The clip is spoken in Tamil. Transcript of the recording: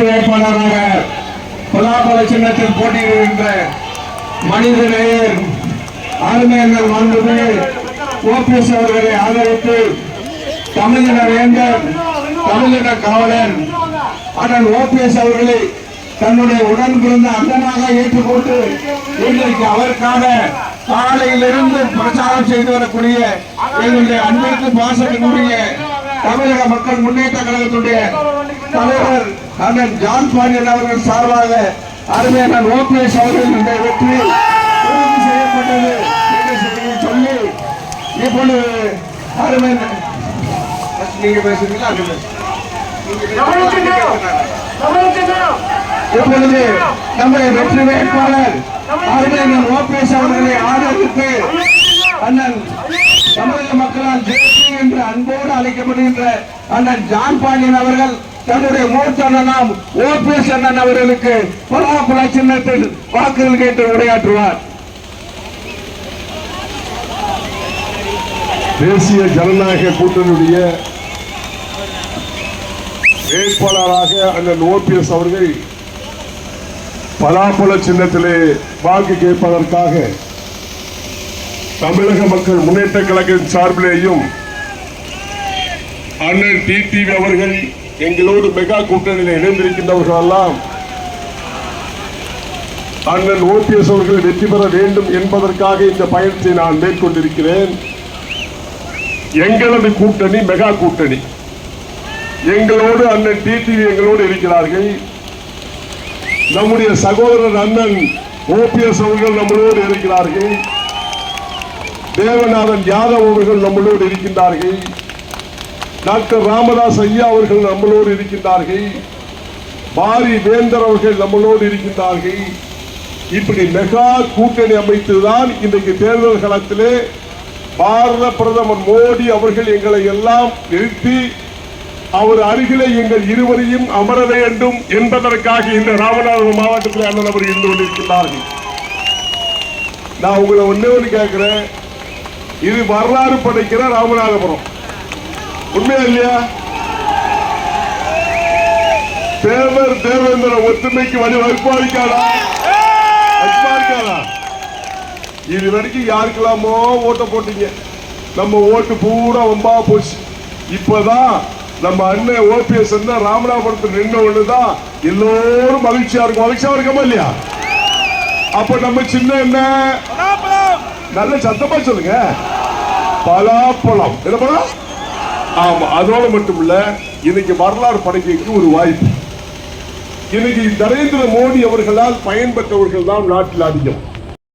வெற்றி வேட்பாளராக பலாபல சின்னத்தில் போட்டியிடுகின்ற மனிதநேயர் ஆளுமையங்கள் மாண்புமே ஓபிஎஸ் அவர்களை ஆதரித்து தமிழின வேந்தர் தமிழின காவலன் அண்ணன் ஓபிஎஸ் அவர்களை தன்னுடைய உடன் பிறந்த அண்ணனாக ஏற்றுக்கொண்டு இன்றைக்கு அவருக்காக காலையிலிருந்து பிரச்சாரம் செய்து வரக்கூடிய எங்களுடைய அன்பிற்கு பாசத்தினுடைய தமிழக மக்கள் முன்னேற்ற கழகத்துடைய தலைவர் அண்ணன் ஜான் பாண்டியன் அவர்கள் சார்பாக அருமையான ஓபிஎஸ் அவர்கள் இந்த வெற்றி உறுதி செய்யப்பட்டது என்று சொல்லி இப்பொழுது அருமை நீங்க பேசுறீங்களா? இப்பொழுது நம்முடைய வெற்றி வேட்பாளர் அருமையன் ஓபிஎஸ் அவர்களை ஆதரவு அண்ணன் தமிழக மக்களால் ஜெயஸ்ரீ என்று அன்போடு அண்ணன் ஜான் பாண்டியன் அவர்கள் தன்னுடைய மூத்த அண்ணனாம் ஓபிஎஸ் அண்ணன் அவர்களுக்கு பலாபல சின்னத்தில் வாக்குகள் கேட்டு உரையாற்றுவார். தேசிய ஜனநாயக கூட்டணியுடைய வேட்பாளராக அண்ணன் ஓபிஎஸ் அவர்கள் பலாப்புல சின்னத்திலே வாக்கு கேட்பதற்காக தமிழக மக்கள் முன்னேற்ற கழகத்தின் சார்பிலேயும் அண்ணன் டிடிவி அவர்கள் எங்களோடு மெகா கூட்டணியில் இணைந்திருக்கின்றவர்கள் எல்லாம் அண்ணன் ஓபிஎஸ் அவர்கள் வெற்றி பெற வேண்டும் என்பதற்காக இந்த பயணத்தை நான் மேற்கொண்டிருக்கிறேன். எங்களது கூட்டணி மெகா கூட்டணி. எங்களோடு அண்ணன் டிடிவி எங்களோடு இருக்கிறார்கள். நம்முடைய சகோதரர் அண்ணன் ஓபிஎஸ் அவர்கள் நம்மளோடு இருக்கிறார்கள். தேவநாதன் யாதவ் அவர்கள் நம்மளோடு இருக்கின்றார்கள். டாக்டர் ராமதாஸ் ஐயா அவர்கள் நம்மளோடு இருக்கின்றார்கள். பாரி வேந்தர் அவர்கள் நம்மளோடு இருக்கின்றார்கள். இப்படி மெகா கூட்டணி அமைத்துதான் இன்றைக்கு தேர்தல் காலத்திலே பாரத பிரதமர் மோடி அவர்கள் எங்களை எல்லாம் நிறுத்தி அவர் அருகிலே எங்கள் இருவரையும் அமர வேண்டும் என்பதற்காக இந்த ராமநாதபுரம் மாவட்டத்தில் அண்ணன் அவர் இருந்து கொண்டிருக்கிறார்கள் நான் உங்களை ஒன்னே ஒன்று கேட்கிறேன். இது வரலாறு படைக்கிற ராமநாதபுரம். உண்மையா இல்லையா தேவர் தேவேந்திர ஒற்றுமைக்கு வழி வகுப்பாளிக்காதா இது வரைக்கும் யாருக்கெல்லாமோ ஓட்ட போட்டீங்க. நம்ம ஓட்டு பூரா வம்பா போச்சு. இப்பதான் நம்ம அண்ணன் ஓபிஎஸ் ராமநாதபுரத்தில் நின்ன ஒண்ணுதான் எல்லோரும் மகிழ்ச்சியா இருக்கும். மகிழ்ச்சியா இருக்கமா இல்லையா? அப்ப நம்ம சின்ன என்ன? நல்ல சத்தமா சொல்லுங்க. பலாப்பழம். என்ன பழம்? ஆமாம் அதோட மட்டும் இல்லை இன்னைக்கு வரலாறு படைக்கிறதுக்கு ஒரு வாய்ப்பு. இன்னைக்கு நரேந்திர மோடி அவர்களால் பயன்பெற்றவர்கள் தான் நாட்டில் அதிகம்.